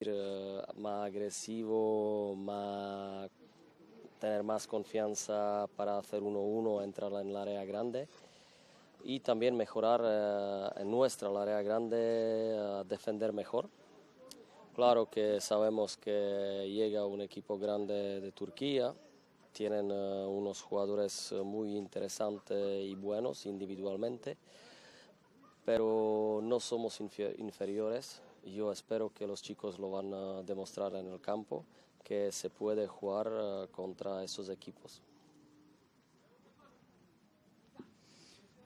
eh, más agresivo, tener más confianza para hacer 1-1, entrar en el área grande y también mejorar eh, en nuestra área grande, eh, defender mejor. Claro que sabemos que llega un equipo grande de Turquía, tienen unos jugadores muy interesantes y buenos individualmente, pero no somos infe- inferiores. Yo espero que los chicos lo van a demostrar en el campo, que se puede jugar eh, contra esos equipos.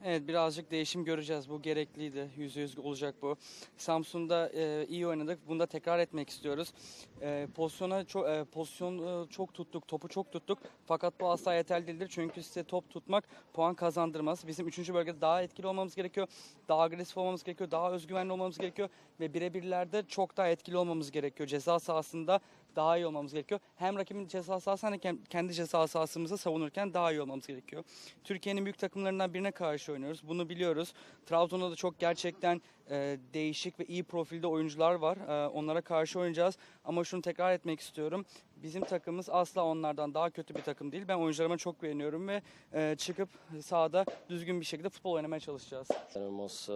Evet birazcık değişim göreceğiz. Bu gerekliydi. Yüzde yüz olacak bu. Samsun'da e, iyi oynadık. Bunu da tekrar etmek istiyoruz. E, pozisyona çok e, pozisyon çok tuttuk, topu çok tuttuk. Fakat bu asla yeterli değildir. Çünkü size top tutmak puan kazandırmaz. Bizim üçüncü bölgede daha etkili olmamız gerekiyor. Daha agresif olmamız gerekiyor. Daha özgüvenli olmamız gerekiyor. Ve birebirlerde çok daha etkili olmamız gerekiyor. Ceza sahasında daha iyi olmamız gerekiyor. Hem rakibin ceza sahası hem kendi ceza sahasımızı savunurken daha iyi olmamız gerekiyor. Türkiye'nin büyük takımlarından birine karşı oynuyoruz. Bunu biliyoruz. Trabzon'da da çok gerçekten e, değişik ve iyi profilde oyuncular var. E, onlara karşı oynayacağız. Ama şunu tekrar etmek istiyorum. Bizim takımımız asla onlardan daha kötü bir takım değil. Ben oyuncularıma çok güveniyorum ve e, çıkıp sahada düzgün bir şekilde futbol oynamaya çalışacağız. Tenemos eh,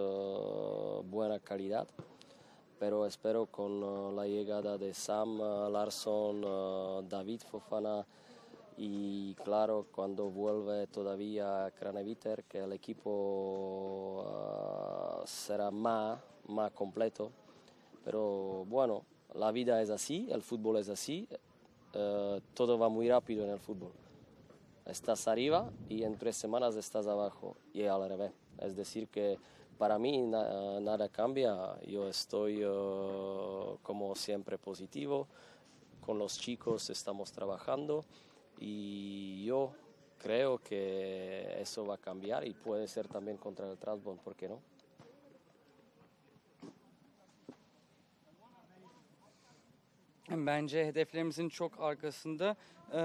buena calidad, pero espero con eh, la llegada de Sam eh, Larsson, eh, David Fofana y claro, cuando vuelve todavía Craneviter, que el equipo eh, será más, más completo. Pero bueno, la vida es así, el fútbol es así, eh, todo va muy rápido en el fútbol. Estás arriba y en tres semanas estás abajo y al revés. Es decir que para mí na- nada cambia, yo estoy eh, como siempre positivo, con los chicos estamos trabajando y yo creo que eso va a cambiar y puede ser también contra el ¿por qué no? Bence hedeflerimizin çok arkasında eee,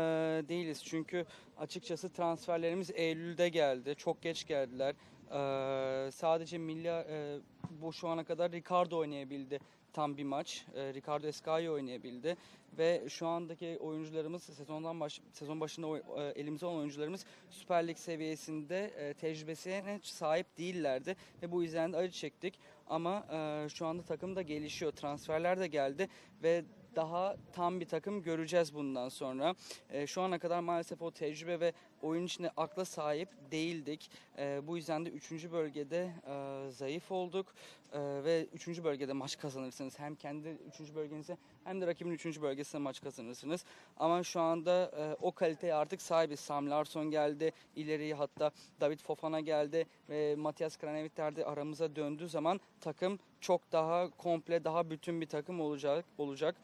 değiliz. Çünkü açıkçası transferlerimiz Eylül'de geldi. Çok. Sadece milli eee, bu şu ana kadar Ricardo oynayabildi tam bir maç. Eee, Ricardo Esca'yı oynayabildi ve şu andaki oyuncularımız sezondan baş, sezon başında oy- eee, elimizde olan oyuncularımız Süper Lig seviyesinde eee, tecrübesine sahip değillerdi ve bu yüzden de acı çektik. Ama eee, şu anda takım da gelişiyor. Transferler de geldi ve daha tam bir takım göreceğiz bundan sonra. Ee, şu ana kadar maalesef o tecrübe ve oyun içinde akla sahip değildik. Ee, bu yüzden de 3. bölgede e, zayıf olduk Ee, ve 3. bölgede maç kazanırsınız. Hem kendi 3. bölgenize hem de rakibin 3. bölgesinde maç kazanırsınız. Ama şu anda e, o kaliteye artık sahibiz. Sam Larsson geldi, ileriye hatta David Fofana geldi ve Matias Kraneviter de aramıza döndüğü zaman takım çok daha komple, daha bütün bir takım olacak. olacak.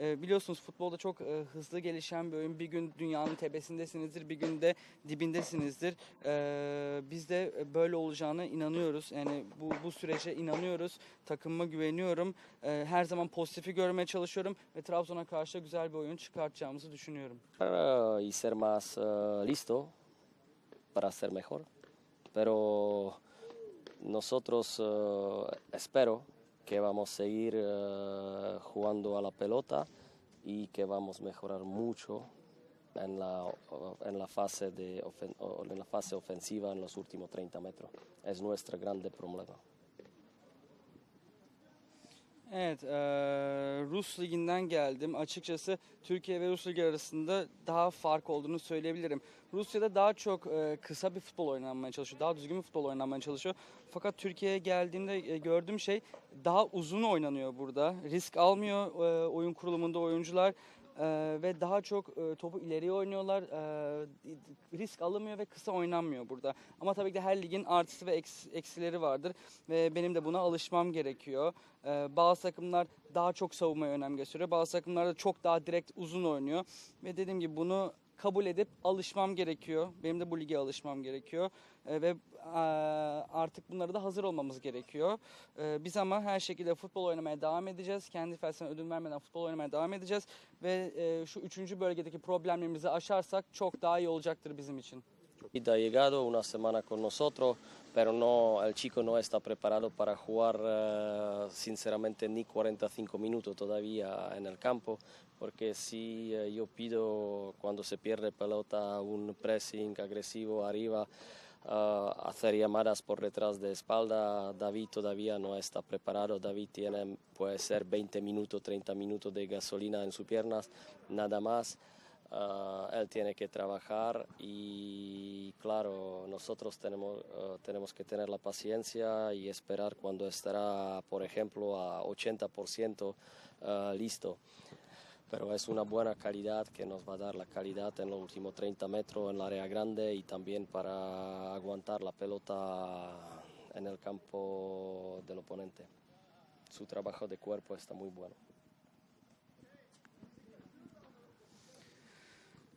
Ee, biliyorsunuz futbolda çok e, hızlı gelişen bir oyun. Bir gün dünyanın tepesindesinizdir, bir gün de dibindesinizdir. Ee, biz de böyle olacağına inanıyoruz. Yani bu, bu sürece inanıyoruz. Takımıma güveniyorum. Ee, her zaman pozitifi görmeye çalışıyorum ve Trabzon'a karşı güzel bir oyun çıkartacağımızı düşünüyorum. Ser más eh, listo para ser mejor. Pero nosotros eh, espero que vamos a seguir eh, jugando a la pelota y que vamos a mejorar mucho en la, en la, fase, de en la fase ofensiva en los últimos 30 metros. Es nuestro grande problema. Evet, eee, Rus liginden geldim. Açıkçası Türkiye ve Rus ligi arasında daha fark olduğunu söyleyebilirim. Rusya'da daha çok eee, kısa bir futbol oynanmaya çalışıyor, daha düzgün bir futbol oynanmaya çalışıyor. Fakat Türkiye'ye geldiğimde e, gördüğüm şey daha uzun oynanıyor burada. Risk almıyor eee, oyun kurulumunda oyuncular. Eee, ve daha çok eee, topu ileriye oynuyorlar. Eee, risk alınmıyor ve kısa oynanmıyor burada. Ama tabii ki de her ligin artısı ve eks- eksileri vardır ve benim de buna alışmam gerekiyor. Eee, bazı takımlar daha çok savunmaya önem gösteriyor. Bazı takımlar da çok daha direkt uzun oynuyor. Ve dediğim gibi bunu kabul edip alışmam gerekiyor. Benim de bu lige alışmam gerekiyor. Eee, ve eee, artık bunlara da hazır olmamız gerekiyor. Eee, biz ama her şekilde futbol oynamaya devam edeceğiz. Kendi felsefeme ödün vermeden futbol oynamaya devam edeceğiz. Ve eee, şu üçüncü bölgedeki problemlerimizi aşarsak çok daha iyi olacaktır bizim için. Ha llegado una semana con nosotros, pero no, el chico no está preparado para jugar eh, sinceramente ni 45 minutos todavía en el campo, porque si eh, yo pido cuando se pierde pelota un pressing agresivo arriba, eh, hacer llamadas por detrás de espalda, David todavía no está preparado, David tiene puede ser 20 minutos, 30 minutos de gasolina en sus piernas, nada más. Ah, él tiene que trabajar y claro, nosotros tenemos, eh, tenemos que tener la paciencia y esperar cuando estará, por ejemplo, a 80% ah, listo. Pero es una buena calidad que nos va a dar la calidad en los últimos 30 metros en la área grande y también para aguantar la pelota en el campo del oponente. Su trabajo de cuerpo está muy bueno.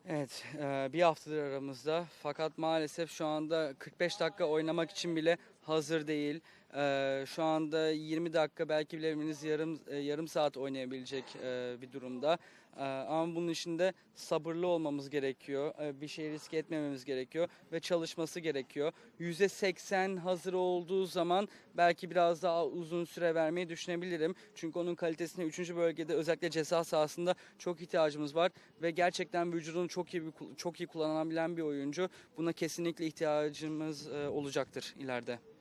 Evet, e, bir haftadır aramızda fakat maalesef şu anda 45 dakika oynamak için bile hazır değil. E, Şu anda 20 dakika belki bilemeniz yarım yarım saat oynayabilecek e, bir durumda. E, Ama bunun için de sabırlı olmamız gerekiyor. E, Bir şey riske etmememiz gerekiyor ve çalışması gerekiyor. %80 hazır olduğu zaman belki biraz daha uzun süre vermeyi düşünebilirim. Çünkü onun kalitesine 3. bölgede özellikle ceza sahasında çok ihtiyacımız var ve gerçekten vücudunu çok iyi çok iyi kullanabilen bir oyuncu. Buna kesinlikle ihtiyacımız e, olacaktır ileride.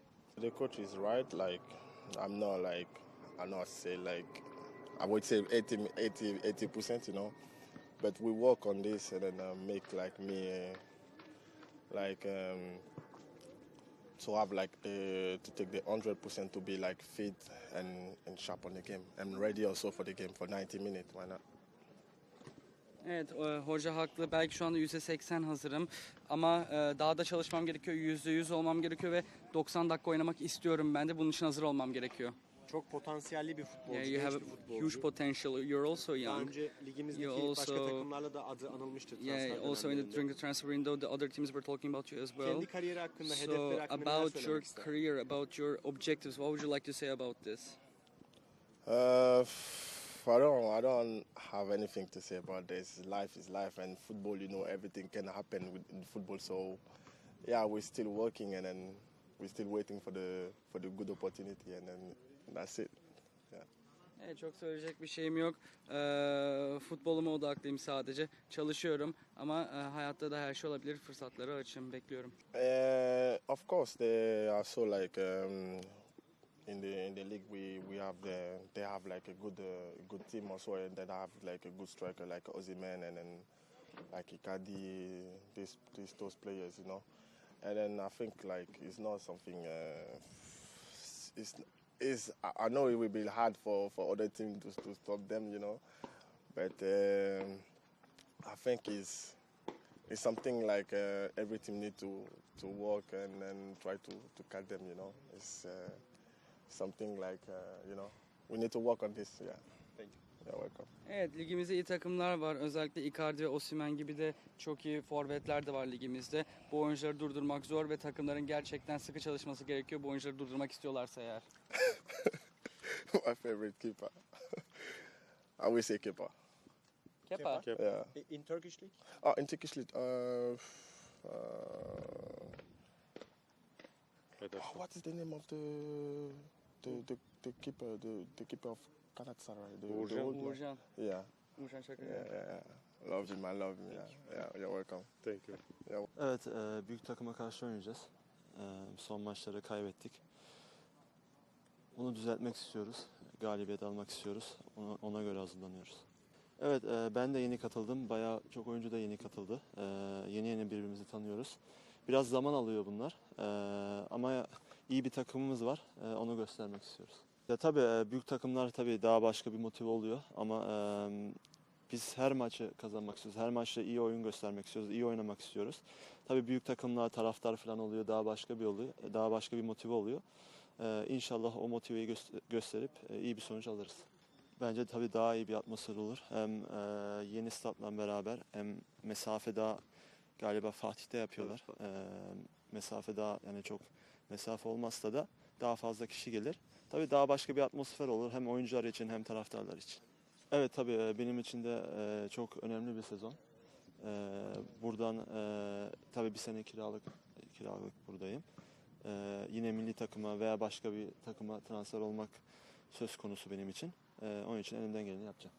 The coach is right. Like I'm not like I not say like I would say 80 80 80 percent, you know. But we work on this and then uh, make like me uh, like um, to have like the to take the hundred percent to be like fit and and sharp on the game and ready also for the game for 90 minutes. Why not? Evet, e, hoca haklı. Belki şu anda %80 hazırım ama e, daha da çalışmam gerekiyor. %100 olmam gerekiyor ve 90 dakika oynamak istiyorum ben de. Bunun için hazır olmam gerekiyor. Çok potansiyelli bir futbolcu, Yeah, you genç have bir futbolcu. huge potential. You're also Daha young. önce ligimizdeki You başka also- takımlarla da adı anılmıştır transfer Yeah, also in the, during the transfer window, the other teams were talking about you as well. Kendi kariyeri hakkında, So hedefleri hakkında neler about your ister? career, about your objectives, what would you like to say about this? Uh, I don't. I don't have anything to say about this. Life is life, and football. You know, everything can happen with in football. So, yeah, we're still working, and then we're still waiting for the for the good opportunity, and then that's it. Evet, çok söyleyecek bir şeyim yok. Ee, futboluma odaklıyım sadece. Çalışıyorum ama e, hayatta da her şey olabilir. Fırsatları açım, bekliyorum. Uh, of course, they are so like um, in the in the league we we have the they have like a good uh, good team also, and then have like a good striker like Ozyman and then like Icardi, these these those players, you know. And then I think like it's not something. Uh, it's is I know it will be hard for for other teams to to stop them, you know, but um, I think it's it's something like uh, every team need to to work and and try to to catch them. You know, it's uh, something like uh, you know we need to work on this. Yeah. Thank you. Evet, ligimizde iyi takımlar var. Özellikle Icardi ve Osimhen gibi de çok iyi forvetler de var ligimizde. Bu oyuncuları durdurmak zor ve takımların gerçekten sıkı çalışması gerekiyor. Bu oyuncuları durdurmak istiyorlarsa eğer. My favorite keeper. I will say keeper. Kepa. Kepa. Yeah. In Turkish League? Oh, in Turkish league. Uh, uh, oh, what is the name of the the the, the keeper? The the keeper of Galatasaray. The, the Uğurcan. old one? Uğurcan. Yeah. Uğurcan Çakır. Yeah, yeah, yeah. Love him, I love him. Yeah, yeah. You're welcome. Thank you. Evet, e, büyük takıma karşı oynayacağız. E, son maçları kaybettik. Bunu düzeltmek istiyoruz. Galibiyet almak istiyoruz. Ona, ona göre hazırlanıyoruz. Evet, e, ben de yeni katıldım. Bayağı çok oyuncu da yeni katıldı. E, yeni yeni birbirimizi tanıyoruz. Biraz zaman alıyor bunlar. E, ama iyi bir takımımız var. E, onu göstermek istiyoruz. Ya tabii e, büyük takımlar tabii daha başka bir motive oluyor ama e, biz her maçı kazanmak istiyoruz. Her maçta iyi oyun göstermek istiyoruz. iyi oynamak istiyoruz. Tabii büyük takımlar taraftar falan oluyor. Daha başka bir oluyor. Daha başka bir motive oluyor. Ee, inşallah o motiveyi göster- gösterip e, iyi bir sonuç alırız. Bence tabii daha iyi bir atmosfer olur. Hem e, yeni statla beraber hem mesafe daha galiba Fatih'te yapıyorlar. Ee, mesafe daha yani çok mesafe olmazsa da daha fazla kişi gelir. Tabii daha başka bir atmosfer olur hem oyuncular için hem taraftarlar için. Evet tabii e, benim için de e, çok önemli bir sezon. Ee, buradan e, tabii bir sene kiralık kiralık buradayım. Yine milli takıma veya başka bir takıma transfer olmak söz konusu benim için. Onun için elimden geleni yapacağım.